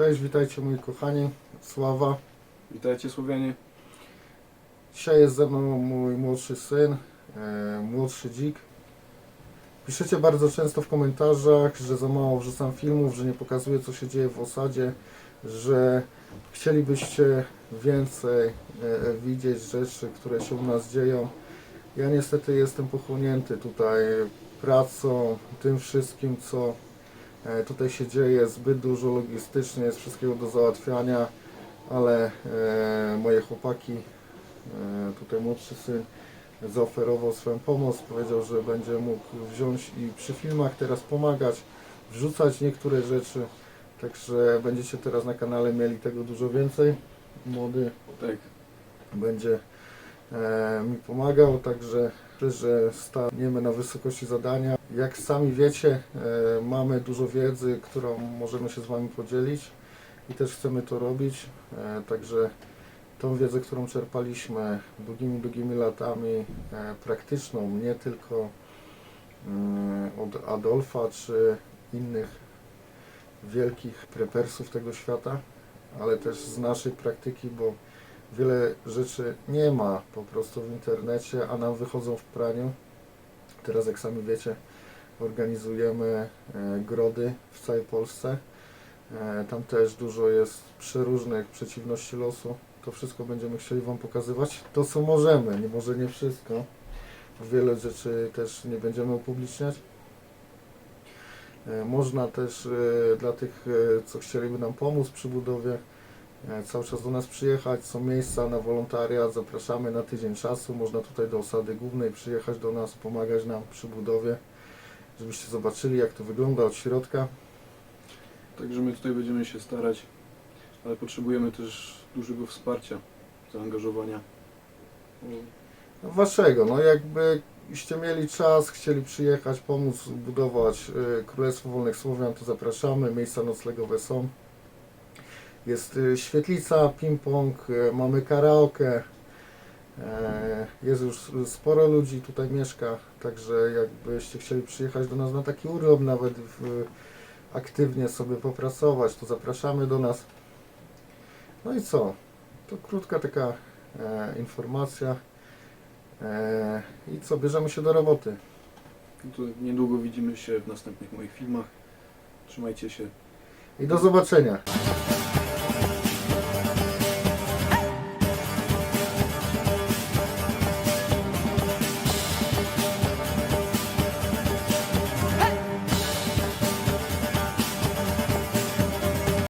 Cześć, witajcie moi kochani, Sława. Witajcie Słowianie. Dzisiaj jest ze mną mój młodszy syn, e, młodszy dzik. Piszecie bardzo często w komentarzach, że za mało wrzucam filmów, że nie pokazuję co się dzieje w osadzie, że chcielibyście więcej e, widzieć rzeczy, które się u nas dzieją. Ja niestety jestem pochłonięty tutaj pracą, tym wszystkim co tutaj się dzieje, zbyt dużo logistycznie, jest wszystkiego do załatwiania, ale e, moje chłopaki E, Tutaj młodszy syn zaoferował swoją pomoc, powiedział, że będzie mógł wziąć i przy filmach teraz pomagać, wrzucać niektóre rzeczy, także będziecie teraz na kanale mieli tego dużo więcej. Młody Tak, będzie e, mi pomagał, także że staniemy na wysokości zadania. Jak sami wiecie, e, mamy dużo wiedzy, którą możemy się z Wami podzielić i też chcemy to robić, e, także tą wiedzę, którą czerpaliśmy długimi, długimi latami, e, praktyczną, nie tylko mm, od Adolfa czy innych wielkich prepersów tego świata, ale też z naszej praktyki, bo wiele rzeczy nie ma po prostu w internecie, a nam wychodzą w praniu. Teraz, jak sami wiecie, organizujemy e, grody w całej Polsce. E, Tam też dużo jest przeróżnych przeciwności losu. To wszystko będziemy chcieli Wam pokazywać. To, co możemy, nie może nie wszystko. Wiele rzeczy też nie będziemy upubliczniać. E, Można też dla tych, co chcieliby nam pomóc przy budowie, cały czas do nas przyjechać. Są miejsca na wolontariat, zapraszamy na tydzień czasu. Można tutaj do osady głównej przyjechać do nas, pomagać nam przy budowie, żebyście zobaczyli, jak to wygląda od środka. także my tutaj będziemy się starać, ale potrzebujemy też dużego wsparcia, zaangażowania. No Waszego, no jakbyście mieli czas, chcieli przyjechać, pomóc budować y, Królestwo Wolnych Słowian, to zapraszamy, miejsca noclegowe są. Jest y, świetlica, ping-pong, y, mamy karaoke, e, jest już sporo ludzi tutaj mieszka, także jakbyście chcieli przyjechać do nas na taki urlop, nawet w, aktywnie sobie popracować, to zapraszamy do nas. No i co? To krótka taka e, informacja. Eee, I co, bierzemy się do roboty. no to niedługo widzimy się w następnych moich filmach. Trzymajcie się. I do zobaczenia.